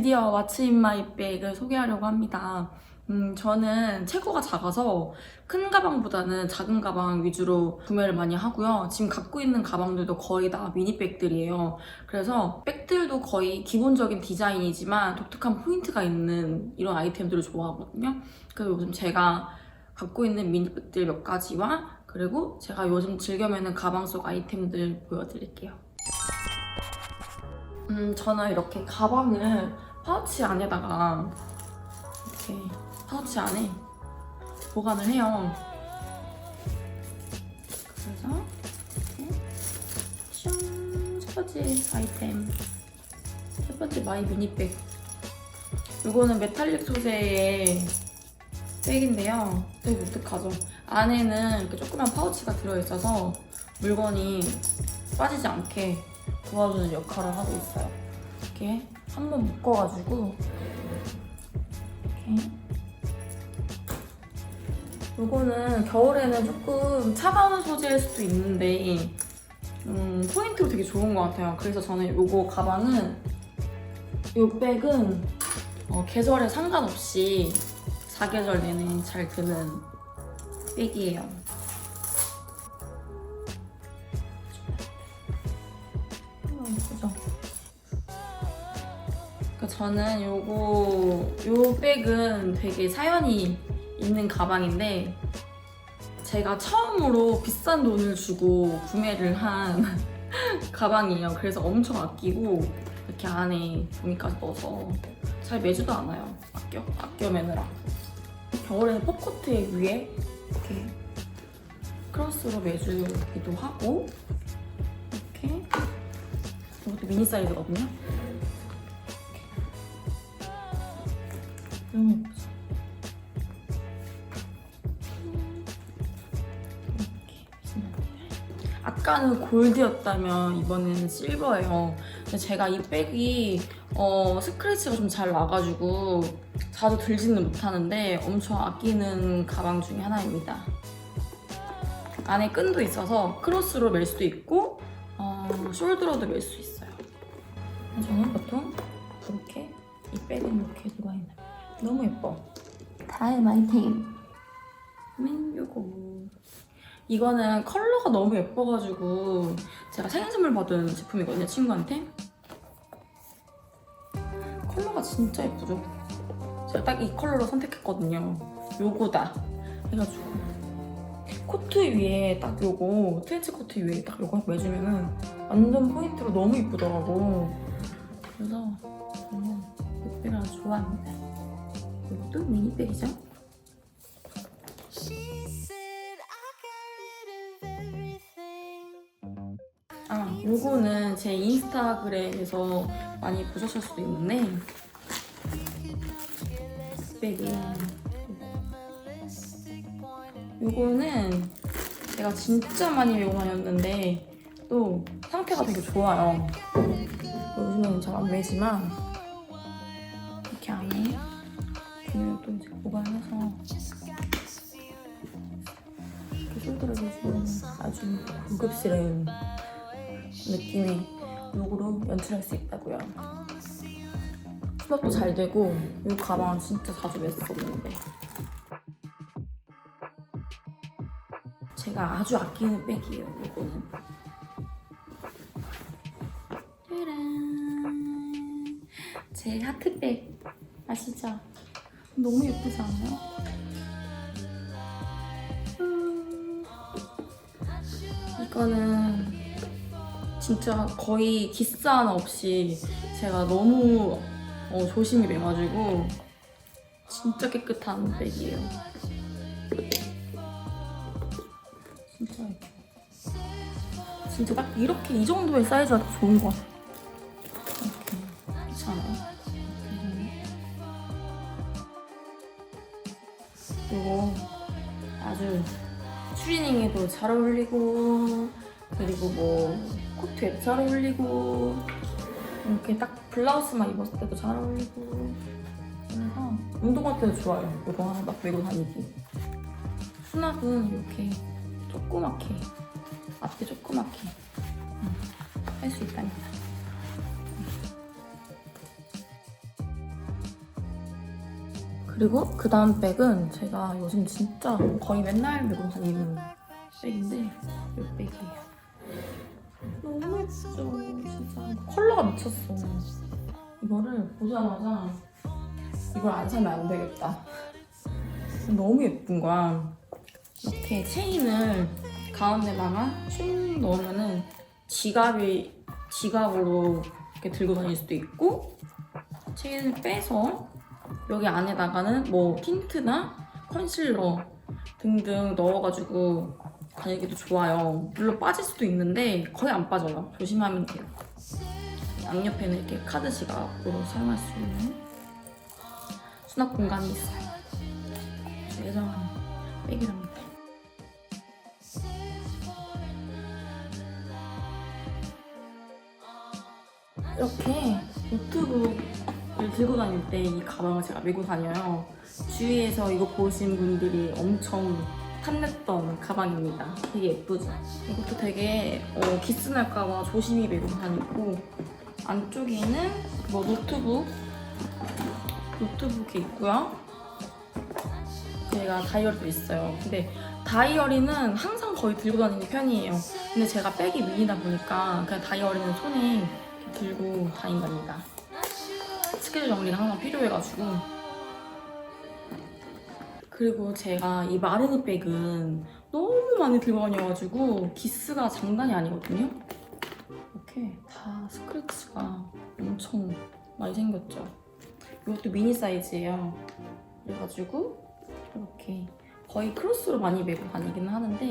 드디어 왓츠 인 마이 백을 소개하려고 합니다. 음, 저는 체구가 작아서 큰 가방보다는 작은 가방 위주로 구매를 많이 하고요. 지금 갖고 있는 가방들도 거의 다 미니백들이에요. 그래서 백들도 거의 기본적인 디자인이지만 독특한 포인트가 있는 이런 아이템들을 좋아하거든요. 그래서 요즘 제가 갖고 있는 미니백들 몇 가지와 그리고 제가 요즘 즐겨 매는 가방 속 아이템들 보여드릴게요. 음, 저는 이렇게 가방을 파우치 안에다가 이렇게 파우치 안에 보관을 해요. 그래서 이렇게 슝! 첫 번째 아이템 첫 번째 마이 미니백 이거는 메탈릭 소재의 백인데요. 되게 독특하죠. 안에는 이렇게 조그만 파우치가 들어있어서 물건이 빠지지 않게 도와주는 역할을 하고 있어요. 이렇게 한 번 묶어가지고 이렇게 이거는 겨울에는 조금 차가운 소재일 수도 있는데 음, 포인트로 되게 좋은 것 같아요. 그래서 저는 이거 가방은 이 백은 어, 계절에 상관없이 사계절 내내 잘 드는 백이에요. 저는 요거 요 백은 되게 사연이 있는 가방인데 제가 처음으로 비싼 돈을 주고 구매를 한 가방이에요. 그래서 엄청 아끼고 이렇게 안에 종이까지 넣어서 잘 매지도 않아요. 아껴 아껴 매느라. 겨울에는 pop코트 위에 이렇게 크로스로 매주기도 하고 이렇게 이것도 미니 사이즈거든요. 너무 예쁘죠? 이렇게 아까는 골드였다면 이번에는 실버예요. 근데 제가 이 백이 어, 스크래치가 좀 잘 나가지고 자주 들지는 못하는데 엄청 아끼는 가방 중에 하나입니다. 안에 끈도 있어서 크로스로 멜 수도 있고 어, 숄더로도 멜 수 있어요. 저는 보통 이렇게 이 백은 이렇게 들어가 있는. 너무 예뻐. 다음 아이템. 음, 요거. 이거는 컬러가 너무 예뻐가지고 제가 생일 선물 받은 제품이거든요, 친구한테. 컬러가 진짜 예쁘죠? 제가 딱 이 컬러로 선택했거든요. 요거다. 해가지고 코트 위에 딱 요거 트렌치 코트 위에 딱 요거 매주면은 완전 포인트로 너무 예쁘더라고. 그래서 저는 이 아주 좋아합니다. 이것도 미니백이죠? 아, 요거는 제 인스타그램에서 많이 보셨을 수도 있는데 백이에요. 요거는 제가 진짜 많이 메고 다녔는데 또 상태가 되게 좋아요. 요즘에는 잘안 매지만 보관해서 이렇게 해주면 아주 고급스러운 느낌의 룩으로 연출할 수 있다고요. 수납도 잘 되고 이 가방은 진짜 자주 맸었는데 제가 아주 아끼는 백이에요. 이거는. 짜란. 제 하트백 아시죠? 너무 예쁘지 않아요? 음. 이거는 진짜 거의 기스 하나 없이 제가 너무 어, 조심히 매가지고 진짜 깨끗한 백이에요. 진짜. 진짜 딱 이렇게 이 정도의 사이즈가 딱 좋은 것 같아. 이 그리고 아주 추리닝에도 잘 어울리고 그리고 뭐 코트에도 잘 어울리고 이렇게 딱 블라우스만 입었을 때도 잘 어울리고. 그래서 운동할 때도 좋아요. 이거 하나 막 메고 다니기. 수납은 이렇게 조그맣게 앞에 조그맣게 할 수 있답니다 그리고 그 다음 백은 제가 요즘 진짜 거의 맨날 메고 다니는 백인데 이 백이에요. 너무 예쁘죠? 진짜 컬러가 미쳤어. 이거를 보자마자 이걸 안 사면 안 되겠다. 너무 예쁜 거야. 이렇게 체인을 가운데다가 쭉 넣으면은 지갑이 지갑으로 이렇게 들고 다닐 수도 있고 체인을 빼서 여기 안에다가는 뭐 틴트나 컨실러 등등 넣어가지고 다니기도 좋아요. 물론 빠질 수도 있는데 거의 안 빠져요. 조심하면 돼요. 양옆에는 이렇게 카드 지갑으로 사용할 수 있는 수납 공간이 있어요. 제 예정하는 백이랍니다. 이렇게 노트북을 들고 다닐 때 이 가방을 제가 메고 다녀요. 주위에서 이거 보신 분들이 엄청 탐냈던 가방입니다. 되게 예쁘죠? 이것도 되게 어, 기스 날까봐 조심히 메고 다니고 안쪽에는 뭐 노트북 노트북이 있고요. 제가 다이어리도 있어요. 근데 다이어리는 항상 거의 들고 다니는 편이에요. 근데 밀리다 보니까 그냥 다이어리는 손에 들고 다닌답니다. 스케줄 정리가 항상 필요해가지고. 그리고 제가 이 마르니 백은 너무 많이 들고 다녀가지고 기스가 장난이 아니거든요. 이렇게 다 스크래치가 엄청 많이 생겼죠. 이것도 미니 사이즈예요. 그래가지고 이렇게 거의 크로스로 많이 메고 다니기는 하는데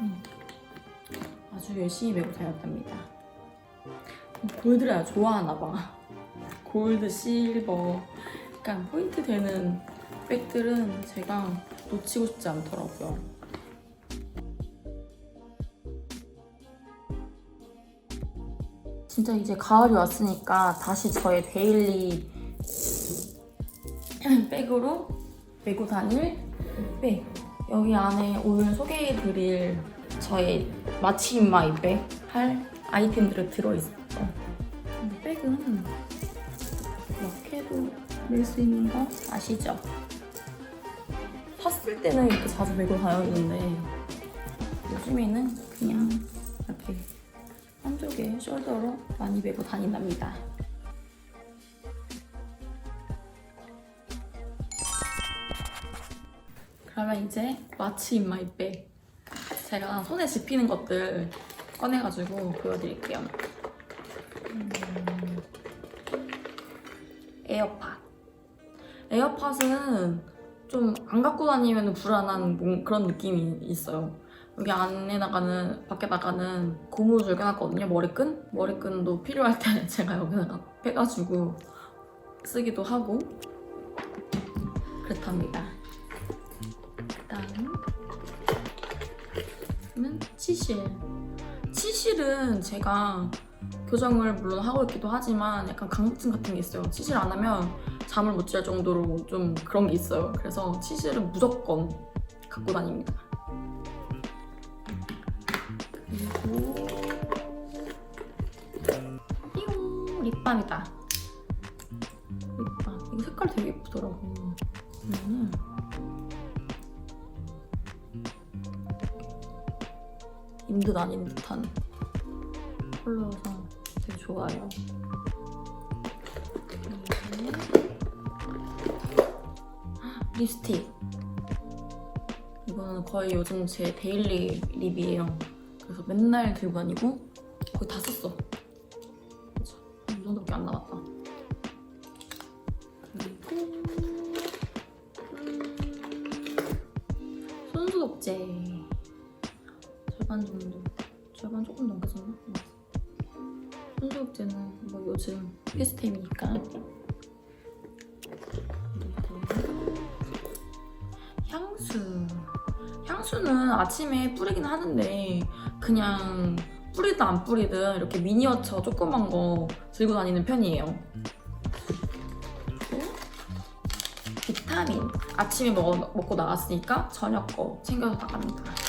음, 아주 열심히 메고 다녔답니다. 골드를 아주 좋아하나 봐. 골드, 실버, 약간 포인트 되는 백들은 제가 놓치고 싶지 않더라고요. 진짜 이제 가을이 왔으니까 다시 저의 데일리 백으로 메고 다닐 백. 여기 안에 오늘 소개해드릴 저의 마침 마이 백할 아이템들이 들어있어요. 근데 백은 이렇게도 멜수 있는 거 아시죠? 샀을 때는 이렇게 자주 메고 다녔는데 요즘에는 그냥 이렇게 한쪽에 숄더로 많이 메고 다닌답니다. 그러면 이제 마치 인 마이 백 제가 손에 집히는 것들 꺼내가지고 보여드릴게요. 에어팟. 에어팟은 좀 안 갖고 다니면 불안한 뭔- 그런 느낌이 있어요. 여기 안에다가는 밖에다가는 고무를 줄여놨거든요. 머리끈? 머리끈도 필요할 때 제가 여기다가 빼가지고 쓰기도 하고 그렇답니다. 그다음 은 치실. 치실은 제가 교정을 물론 하고 있기도 하지만 약간 강迫증 같은 게 있어요. 치실 안 하면 잠을 못 잘 정도로 좀 그런 게 있어요. 그래서 치실은 무조건 갖고 다닙니다. 그리고 띠용 립밤이다. 립밤. 이거 색깔 되게 예쁘더라고. 보면은 인듯 아닌 듯한 컬러여서 되게 좋아요. 그리고 립스틱. 이거는 거의 요즘 제 데일리 립이에요. 그래서 맨날 들고 다니고 거의 다 썼어. 이 정도밖에 안 남았다. 그리고 음, 손소독제. 절반 정도. 절반 조금 넘겠었나? 손소독제는 뭐 요즘 필수템이니까. 향수. 향수는 아침에 뿌리긴 하는데 그냥 뿌리든 안 뿌리든 이렇게 미니어처 조그만 거 들고 다니는 편이에요. 비타민. 아침에 먹, 먹고 나갔으니까 저녁 거 챙겨서 나갑니다.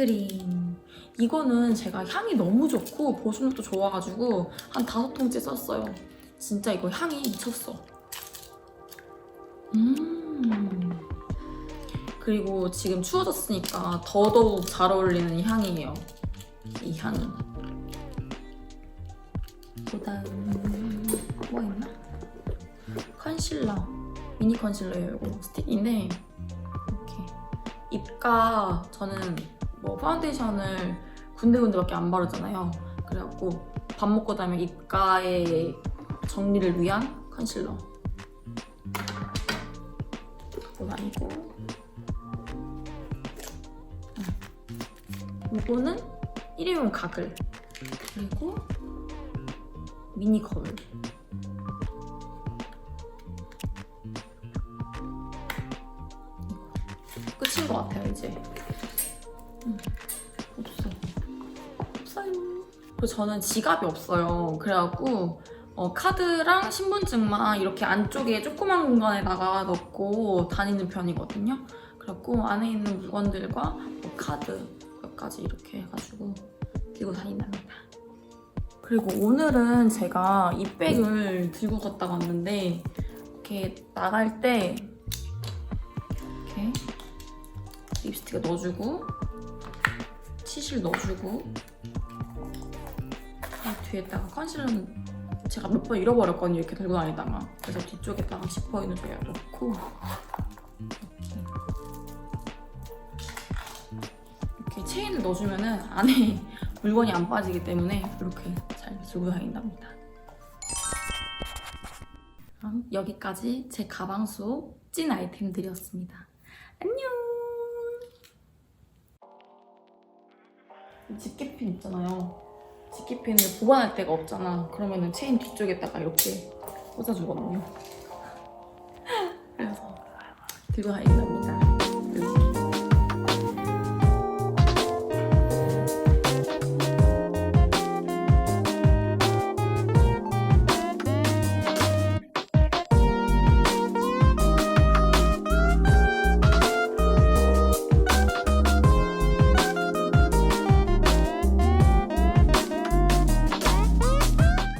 핸드크림. 이거는 제가 향이 너무 좋고 보습력도 좋아가지고 한 다섯 통째 썼어요. 진짜 이거 향이 미쳤어. 음. 그리고 지금 추워졌으니까 더더욱 잘 어울리는 향이에요. 이 향이. 그다음 뭐 있나? 컨실러 미니 컨실러예요 이거 스틱인데 이렇게 입가 저는 뭐 파운데이션을 군데군데밖에 안 바르잖아요. 그래갖고 밥 먹고 나면 입가의 정리를 위한 컨실러. 이거 아니고. 음. 이거는 일회용 가글. 그리고 미니 거울. 끝인 것 같아요 이제 음, 없어 없어요. 그리고 저는 지갑이 없어요. 그래갖고 어, 카드랑 신분증만 이렇게 안쪽에 조그만 공간에다가 넣고 다니는 편이거든요. 그래갖고 안에 있는 물건들과 뭐 카드 몇 가지 이렇게 해가지고 들고 다닌답니다. 그리고 오늘은 제가 이 백을 들고 갔다 왔는데 이렇게 나갈 때 이렇게 립스틱을 넣어주고 치실 넣어주고 이 뒤에다가 컨실러는 제가 몇 번 잃어버렸거든요 이렇게 들고 다니다가 그래서 뒤쪽에다가 지퍼인을 좀 넣고 이렇게 체인을 넣어주면은 안에 물건이 안 빠지기 때문에 이렇게 잘 들고 다닌답니다. 그럼 여기까지 제 가방 속 찐 아이템들이었습니다. 안녕! 집게핀 있잖아요. 집게핀을 보관할 데가 없잖아. 그러면은 체인 뒤쪽에다가 이렇게 꽂아주거든요. 그래서 들고 다닌답니다.